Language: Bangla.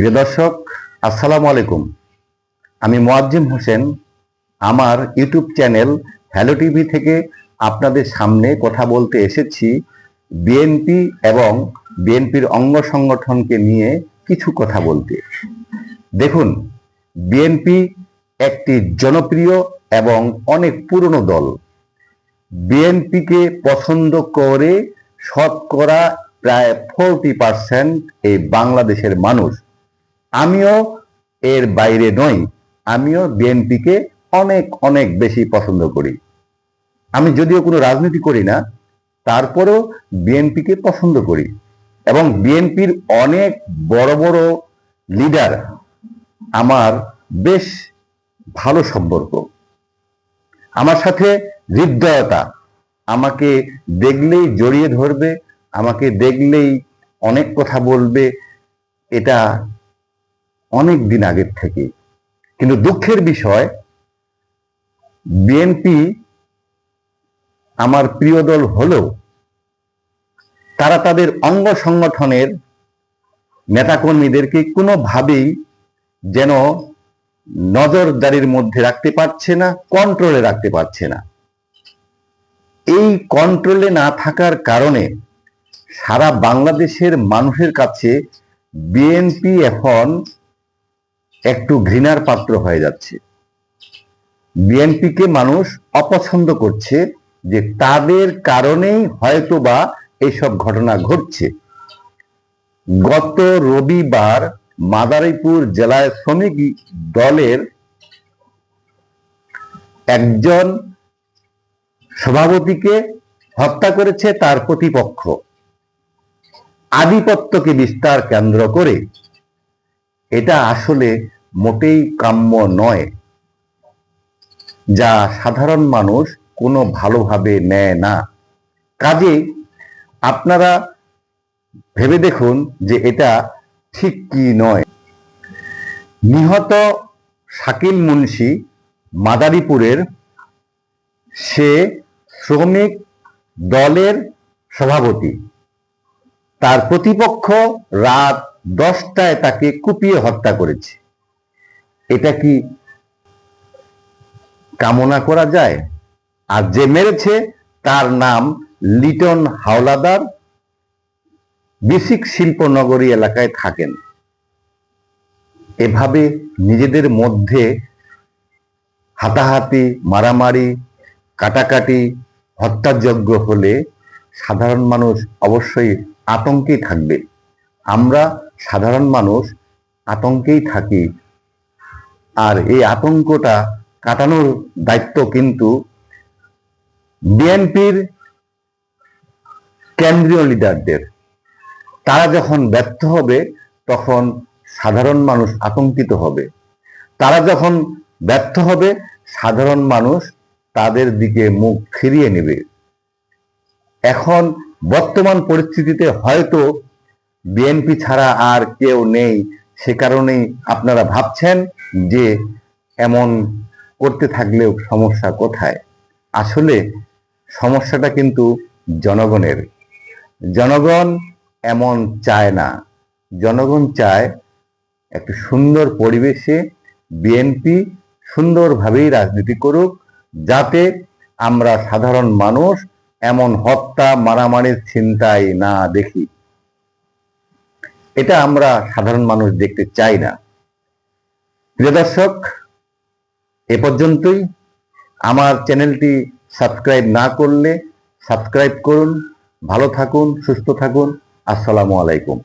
প্রিয় দর্শক, আসসালামু আলাইকুম। আমি মোয়াজ্জিম হোসেন, আমার ইউটিউব চ্যানেল হ্যালো টিভি থেকে আপনাদের সামনে কথা বলতে এসেছি বিএনপি এবং বিএনপির অঙ্গ সংগঠনকে নিয়ে কিছু কথা বলতে। দেখুন বিএনপি একটি জনপ্রিয় এবং অনেক পুরনো দল। বিএনপিকে পছন্দ করে শতকরা প্রায় ফোরটি পার্সেন্ট এই বাংলাদেশের মানুষ। আমিও এর বাইরে নই, আমিও বিএনপিকে অনেক অনেক বেশি পছন্দ করি। আমি যদিও কোনো রাজনীতি করি না, তারপরেও বিএনপিকে পছন্দ করি এবং বিএনপির অনেক বড় বড় লিডার আমার বেশ ভালো সম্পর্ক। আমার সাথে হৃদয়তা আমাকে দেখলেই জড়িয়ে ধরবে, আমাকে দেখলেই অনেক কথা বলবে, এটা অনেক দিন আগের থেকে। কিন্তু দুঃখের বিষয় বিএনপি আমার প্রিয় দল হলেও তারা তাদের অঙ্গ সংগঠনের নেতাকর্মীদেরকে কোনোভাবেই যেন নজরদারির মধ্যে রাখতে পারছে না কন্ট্রোলে রাখতে পারছে না। এই কন্ট্রোলে না থাকার কারণে সারা বাংলাদেশের মানুষের কাছে বিএনপি এখন একটু ঘৃণার পাত্র হয়ে যাচ্ছে। বিএনপিকে মানুষ অপছন্দ করছে যে তাদের কারণেই হয়তোবা এইসব ঘটনা ঘটছে। গত রবিবার মাদারীপুর জেলায় শ্রমিক দলের একজন সভাপতিকে হত্যা করেছে তার প্রতিপক্ষ। আধিপত্যকে বিস্তার কেন্দ্র করে এটা আসলে মোটেই কাম্য নয়। যা সাধারণ মানুষ কোনো ভালোভাবে নেয় না। কাজে আপনারা ভেবে দেখুন যে এটা ঠিক কি নয়। নিহত শাকিল মুন্সি মাদারীপুরের, সে শ্রমিক দলের সভাপতি। তার প্রতিপক্ষ রাত দশটায় তাকে কুপিয়ে হত্যা করেছে। এটা কি কামনা করা যায়? আর যে মেরেছে, তার নাম লিটন হাওলাদার। বেসিক শিল্পনগরী এলাকায় থাকেন। এভাবে নিজেদের মধ্যে হাতাহাতি, মারামারি, কাটাকাটি, হত্যাযজ্ঞ হলে সাধারণ মানুষ অবশ্যই আতঙ্কে থাকবে। আমরা সাধারণ মানুষ আতঙ্কেই থাকি। আর এই আতঙ্কটা কাটানোর দায়িত্ব কিন্তু বিএনপির কেন্দ্রীয় লিডারদের। তারা যখন ব্যর্থ হবে, তখন সাধারণ মানুষ আতঙ্কিত হবে। তারা যখন ব্যর্থ হবে, সাধারণ মানুষ তাদের দিকে মুখ ফিরিয়ে নেবে। এখন বর্তমান পরিস্থিতিতে হয়তো বিএনপি ছাড়া আর কেউ নেই। সে কারণেই আপনারা ভাবছেন যে এমন করতে থাকলেও সমস্যা কোথায়? আসলে সমস্যাটা কিন্তু জনগণের। জনগণ এমন চায় না। জনগণ চায় একটু সুন্দর পরিবেশে বিএনপি সুন্দরভাবেই রাজনীতি করুক, যাতে আমরা সাধারণ মানুষ এমন হত্যা মারামারির চিন্তায় না দেখি। এটা আমরা সাধারণ মানুষ দেখতে চাই না। প্রিয় দর্শক, এ পর্যন্তই। আমার চ্যানেলটি সাবস্ক্রাইব না করলে সাবস্ক্রাইব করুন, ভালো থাকুন, সুস্থ থাকুন। আসসালামু আলাইকুম।